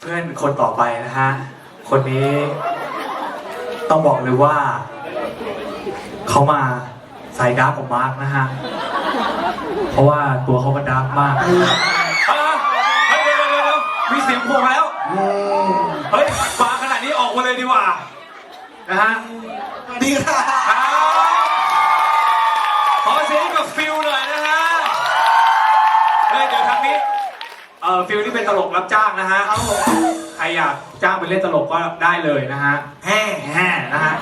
เพื่อนคนต่อไปนะฮะ คนนี้ต้องบอกเลยว่า เขามาสายดาร์กกว่ามาร์กนะฮะ เพราะว่าตัวเขาก็ดาร์กมากอะเฮ้ยเดี๋ยวเดี๋ยวเดี๋ยวมีเสียงโผล่มาแล้ว เฮ้ยมาขนาดนี้ออกมาเลยดีกว่า นะฮะดีค่ะ ขอเสียงกับฟิลห อ่อฟิลนี่เป็นตลกรับจ้างนะฮะใครอยากจ้างไปเล่นตลกก็ได้เลยนะฮะแฮ่แห่นะฮะ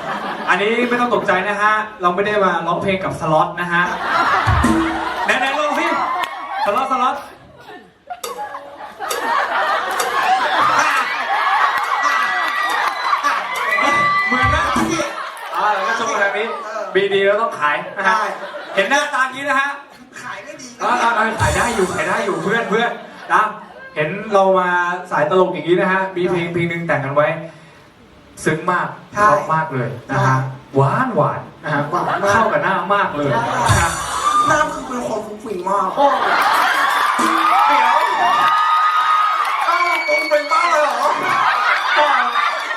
อันนี้ไม่ต้องตกใจนะฮะ เราไม่ได้มาร้องเพลงกับสล็อตนะฮะไหนๆลองสิสล็อตสล็อตเหมือนนะอ่าแล้วก็ชมกันทางนี้บีดีแล้วต้องขายนะฮะ เห็นหน้าตาอย่างนี้นะฮะ ขายไม่ดีอ่าอ่าอ่าขายได้อยู่ขายได้อยู่เพื่อนเพื่อน นะเห็นเรามาสายตลกอย่างนี้นะฮะ มีเพลงเพลงหนึ่งแต่งกันไว้ ซึ้งมากเพราะมากเลยนะฮะหวานหวานนะฮะเข้ากับหน้ามากเลยนะฮะหน้าคือเป็นคนฟุ้งฟิ้งมากเดี๋ยวอ้าวฟุ้งฟิ้งมากเลยเหรอก่อน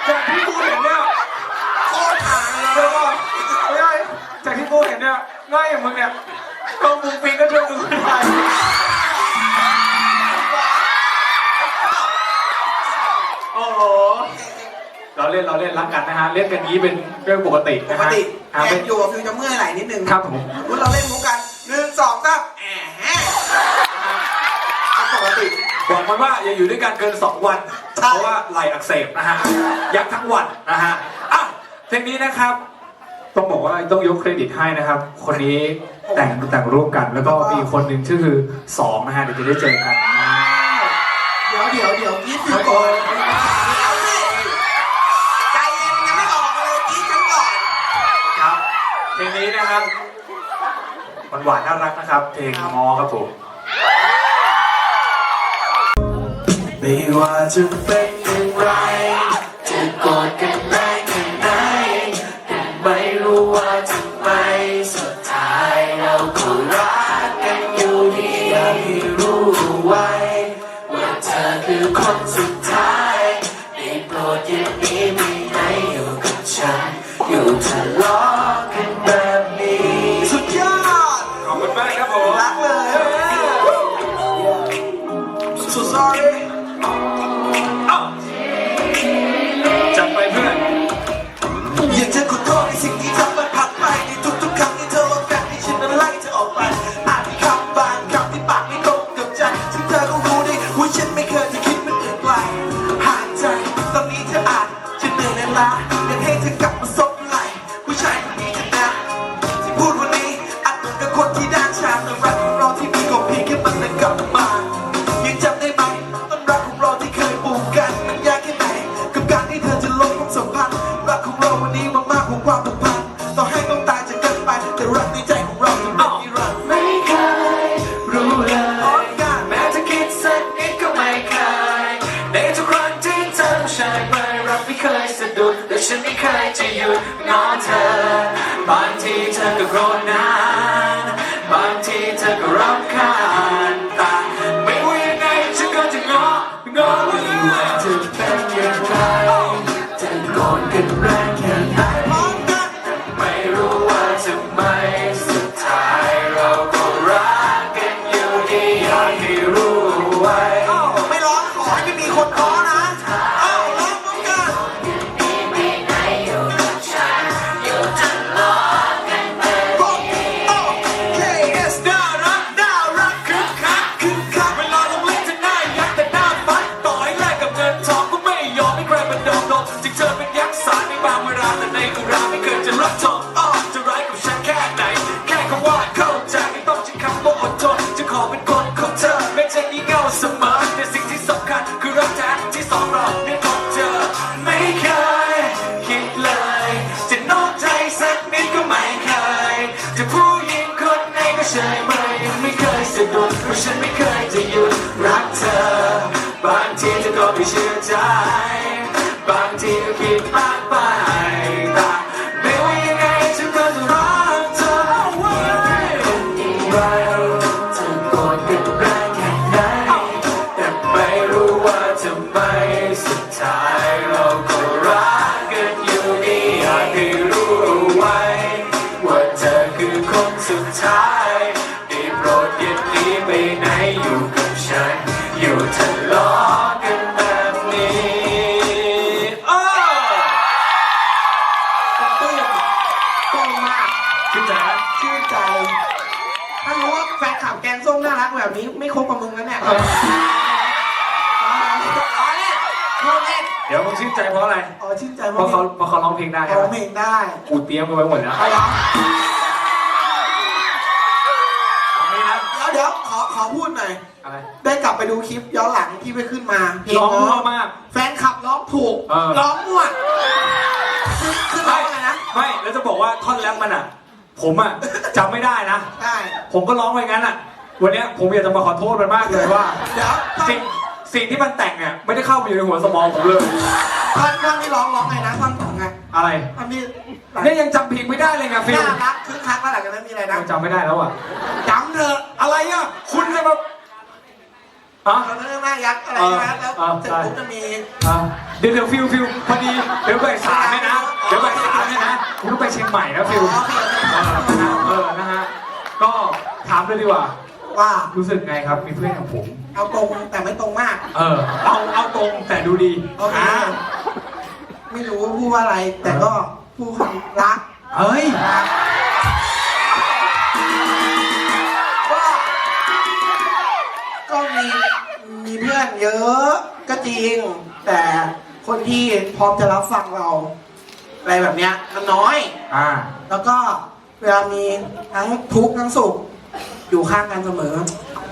จากที่กูเห็นเนี่ยโคตรห่างเลเดี๋ยวยก่อนไม่ได้จากที่กูเห็นเนี่ยง่ายอย่างมึงเนี่ยก็มุงฟิงก็ช่วยมึงไม่ได้ เราเล่นเราเล่นรักกันนะฮะเล่นกันนี้เป็นเรื่องปกติปนะกฮะติอ่าแอเป็นบอยู่กับฟิวจะเมื่อยไหล่นิดนึงครับผมคุณเราเล่นมุกกันหนึ่งสองสามแอะแฮะเป็นปกติ บอกมันว่าอย่าอยู่ด้วยกันเกิน 2 วัน ใช่ เพราะว่าไหลอักเสบนะฮะยักทั้งวันนะฮะอะเพลงนี้นะครับ ต้องบอกว่าต้องยกเครดิตให้นะครับ คนนี้แต่งแต่งร่วมกัน แล้วก็มีคนหนึ่งชื่อคือสองนะฮะเดี๋ยวจะได้เจอกันเดี๋ยวเดี๋ยวเดี๋ยวกรีดฟิวก่อน นี้นะครับหวานหวานน่ารักนะครับ เพลงงอครับผมไม่ว่าจะเป็นอย่างไรจะกอดกันได้แค่ไหนแต่ไม่รู้ว่าทำไมสุดท้ายเราก็รักกันอยู่ดีอยากให้รู้ไว้ว่าเธอคือคนสุด ฉันไม่เคยจะหยุดงอเธอ บางทีเธอก็โกรธนะ คนไหนก็ใช่ไหมยังไม่เคยสะดุดเพราะฉันไม่เคยจะหยุดรักเธอบางทีเธอก็ไม่เชื่อใจ บางทีก็คิดมากไปแต่ไม่ว่ายังไงฉันก็จะรักเธอไว้เป็นอย่างไรจะโกรธกันแรงแค่ไหนแต่ไม่รู้ว่าว่าทำไมสุดท้ายเราก็รักกันอยู่นี่อยากให้รู้เอาไว้ว่าเธอคือคนสุดท้าย งส้มน่ารักแบบนี้ไม่คบกับมึงแล้วเนี่ยอ๋อเนี่ยชอบเล่นเดี๋ยวมึงชื่นใจเพราะอะไร อ๋อชื่นใจเพราะเขาเพราะเขาร้องเพลงได้ใช่ร้องไหเพมลงได้กูเตรียมกันไว้หมดแล้วเอาเหรอเอางี้นะแล้วเดี๋ยวขอขอพูดหน่อย อะไรได้กลับไปดูคลิปย้อนหลังที่ไปขึ้นมาเพลงร้องเพมั่วราะมาก แฟนคลับร้องถูก เออ ร้องมั่วคือคือร้องอะไรนะ ไม่แล้วจะบอกว่าท่อนแรปมันอะ ผมอะจำไม่ได้นะ ได้ ผมก็ร้องไปงั้นอะ วันเนี้ยผมอยากจะมาขอโทษมันมากเลยว่า เดี๋ยวท่อนสิ่งสิ่งที่มันแต่งเนี่ยไม่ได้เข้าไปอยู่ในหัวสมองผมเลย ท่อนท่อนที่ร้องร้องไงนะท่อนของไงอะไร ท่อนที่เนี่ยยังจำเพลงไม่ได้เลยไงฟิลน่ารักคึกคักแล้วหลังจากนั้นมีอะไรนะจำไม่ได้แล้วอะ จำเถอะอะไรอะ คุณจะมาอะ เราเรื่องหน้ายักษ์อะไรนะแล้วเออเสร็จใช่ปุ๊บจะมีอะเดี๋ยวเดี๋ยวฟิลฟิลพอดีเดี๋ยวบ่ายสามเนี่ยนะ เดี๋ยวบ่ายสามเนี่ยนะคุณต้องไปเชียงใหม่นะอ๋ฟิล อเพลงเออนะฮะเออนะฮะก็ถามเลยดีกว่า ว่ารู้สึกไงครับมีเพื่อนของผม เอาตรงแต่ไม่ตรงมาก เออ เอาเอาตรงแต่ดูดีโอเคอ่าไม่รู้ว่าพูดว่าอะไร แต่ก็พูดคำรักเฮ้ยรักก็ก็มีมีเพื่อนเยอะก็จริง แต่คนที่พร้อมจะรับฟังเรา อะไรแบบเนี้ยมันน้อย อ่า แล้วก็เวลามีทั้งทุกข์ทั้งสุข อยู่ข้างกันเสมอ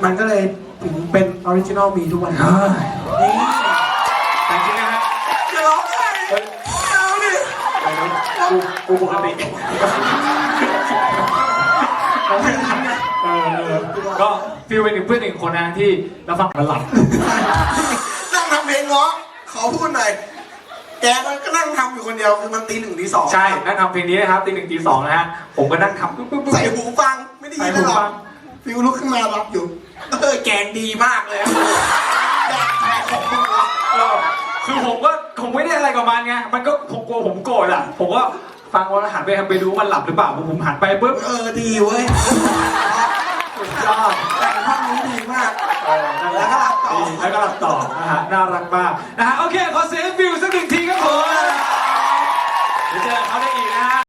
มันก็เลยถึงเป็นออริจินอลมีทุกวันนี้เฮ้ยนี่แต่จริงนะฮะจะร้องไห้เฮ้ยเอาดิกูกูปกติเออเออก็ฟิลเป็นหนึ่งเพื่อนหนึ่งคนนะที่เราฟังมันหลับนั่งทำเพลงเงาะขอพูดหน่อยแกก็นั่งทำอยู่คนเดียวคือมันตีหนึ่งตีสองใช่นั่งทำเพลงนี้นะครับตีหนึ่งตีสองนะฮะผมก็นั่งทำปุ๊บปุ๊บปุ๊บใส่หูฟังไม่ได้ยินเลยหรใส่หูฟัอกง ฟิวลุกขึ้นมารับอยู่ เออแกงดีมากเลยแกงแกงของมึงวะเออคือผมก็ผมไม่ได้อะไรกับมันไง มันก็ผมกลัวผมโกรธอะ ผมก็ฟังวันหันไปทำไปดูว่ามันหลับหรือเปล่าผมผมหันไปปุ๊บเออดีเว้ยสุดยอดแต่งท่อนนี้ดีมากเออนั่นหะแล้วก็หลับต่อดีแล้วก็หลับต่อนะฮะ น่ารักมากนะฮะ โอเค ขอเสียงฟิวสักหนึ่งทีครับผมเดี๋ยวเจอเขาได้อีก